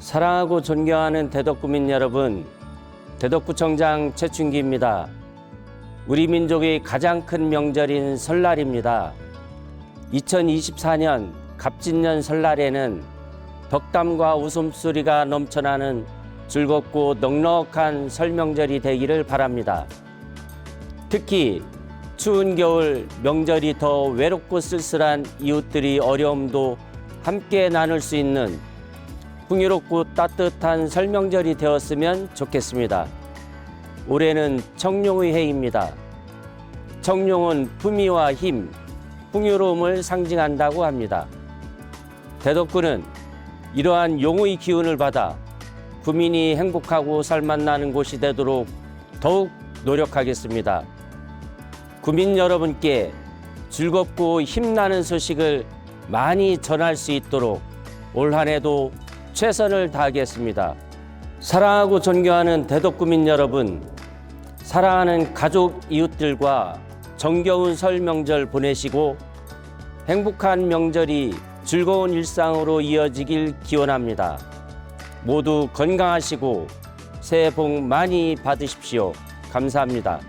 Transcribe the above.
사랑하고 존경하는 대덕구민 여러분, 대덕구청장 최춘기입니다. 우리 민족의 가장 큰 명절인 설날입니다. 2024년 갑진년 설날에는 덕담과 웃음소리가 넘쳐나는 즐겁고 넉넉한 설명절이 되기를 바랍니다. 특히 추운 겨울 명절이 더 외롭고 쓸쓸한 이웃들이 어려움도 함께 나눌 수 있는 풍요롭고 따뜻한 설명절이 되었으면 좋겠습니다. 올해는 청룡의 해입니다. 청룡은 품위와 힘, 풍요로움을 상징한다고 합니다. 대덕구는 이러한 용의 기운을 받아 구민이 행복하고 살맛나는 곳이 되도록 더욱 노력하겠습니다. 구민 여러분께 즐겁고 힘나는 소식을 많이 전할 수 있도록 올 한해도 최선을 다하겠습니다. 사랑하고 존경하는 대덕구민 여러분, 사랑하는 가족 이웃들과 정겨운 설 명절 보내시고 행복한 명절이 즐거운 일상으로 이어지길 기원합니다. 모두 건강하시고 새해 복 많이 받으십시오. 감사합니다.